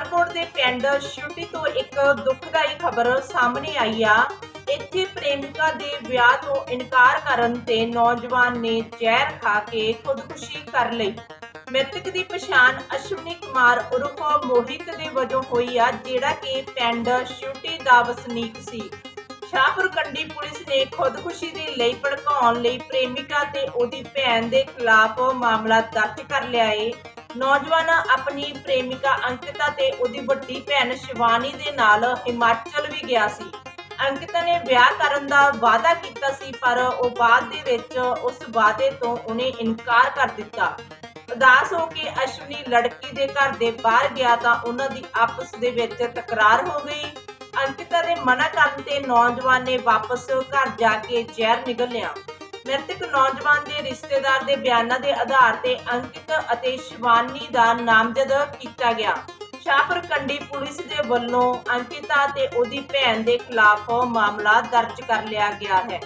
ਪਠਾਨਕੋਟ ਦੇ ਪਿੰਡ ਸ਼ਿਵਟੀ ਤੋਂ ਇੱਕ ਦੁਖਦਾਈ ਖਬਰ ਸਾਹਮਣੇ ਆਈ ਆ। ਇੱਥੇ ਪ੍ਰੇਮਿਕਾ ਦੇ ਵਿਆਹ ਤੋਂ ਇਨਕਾਰ ਕਰਨ ਤੇ ਨੌਜਵਾਨ ਨੇ ਜ਼ਹਿਰ ਖਾ ਕੇ ਖੁਦਕੁਸ਼ੀ ਕਰ ਲਈ। ਮ੍ਰਿਤਕ ਦੀ ਪਛਾਣ ਅਸ਼ਵਨੀ ਕੁਮਾਰ ਉਰਫ ਮੋਹਿਤ ਦੇ ਵਜੋਂ ਹੋਈ ਆ, ਜਿਹੜਾ ਕਿ ਪਿੰਡ ਛੁੱਟੀ ਦਾ ਵਸਨੀਕ ਸੀ। ਸ਼ਾਹਪੁਰ ਕੰਡੀ ਪੁਲਿਸ ਨੇ ਖੁਦਕੁਸ਼ੀ ਦੇ ਲਈ ਭੜਕਾਉਣ ਲਈ ਪ੍ਰੇਮਿਕਾ ਤੇ ਉਹਦੀ ਭੈਣ ਦੇ ਖਿਲਾਫ ਮਾਮਲਾ ਦਰਜ ਕਰ ਲਿਆ ਏ। ਨੌਜਵਾਨ ਆਪਣੀ ਪ੍ਰੇਮਿਕਾ ਅੰਕਿਤਾ ਤੇ ਉਹਦੀ ਵੱਡੀ ਭੈਣ ਸ਼ਿਵਾਨੀ ਦੇ ਨਾਲ ਹਿਮਾਚਲ ਵੀ ਗਿਆ ਸੀ। ਅੰਕਿਤਾ ਨੇ ਵਿਆਹ ਕਰਨ ਦਾ ਵਾਅਦਾ ਕੀਤਾ ਸੀ, ਪਰ ਉਹ ਬਾਅਦ ਦੇ ਵਿੱਚ ਉਸ ਵਾਅਦੇ ਤੋਂ ਉਹਨੇ ਇਨਕਾਰ ਕਰ ਦਿੱਤਾ। ਉਦਾਸ ਹੋ ਕੇ ਅਸ਼ਵਨੀ ਲੜਕੀ ਦੇ ਘਰ ਦੇ ਬਾਹਰ ਗਿਆ ਤਾਂ ਉਹਨਾਂ ਦੀ ਆਪਸ ਦੇ ਵਿੱਚ ਤਕਰਾਰ ਹੋ ਗਈ। ਅੰਕਿਤਾ ਦੇ ਮਨਾ ਕਰਨ ਤੇ ਨੌਜਵਾਨ ਨੇ ਵਾਪਸ ਘਰ ਜਾ ਕੇ ਜ਼ਹਿਰ ਨਿਗਲਿਆ ਮ੍ਰਿਤਕ ਨੌਜਵਾਨ ਦੇ ਰਿਸ਼ਤੇਦਾਰ ਦੇ ਬਿਆਨਾਂ ਦੇ ਆਧਾਰ ਤੇ ਅੰਕਿਤ ਅਤੇ ਸ਼ਿਵਾਨੀ ਦਾ ਨਾਮਜ਼ਦ ਕੀਤਾ ਗਿਆ। ਸ਼ਾਹਪੁਰ ਕੰਡੀ ਪੁਲਿਸ ਦੇ ਵੱਲੋਂ ਅੰਕਿਤਾ ਤੇ ਉਹਦੀ ਭੈਣ ਦੇ ਖਿਲਾਫ ਮਾਮਲਾ ਦਰਜ ਕਰ ਲਿਆ ਗਿਆ ਹੈ।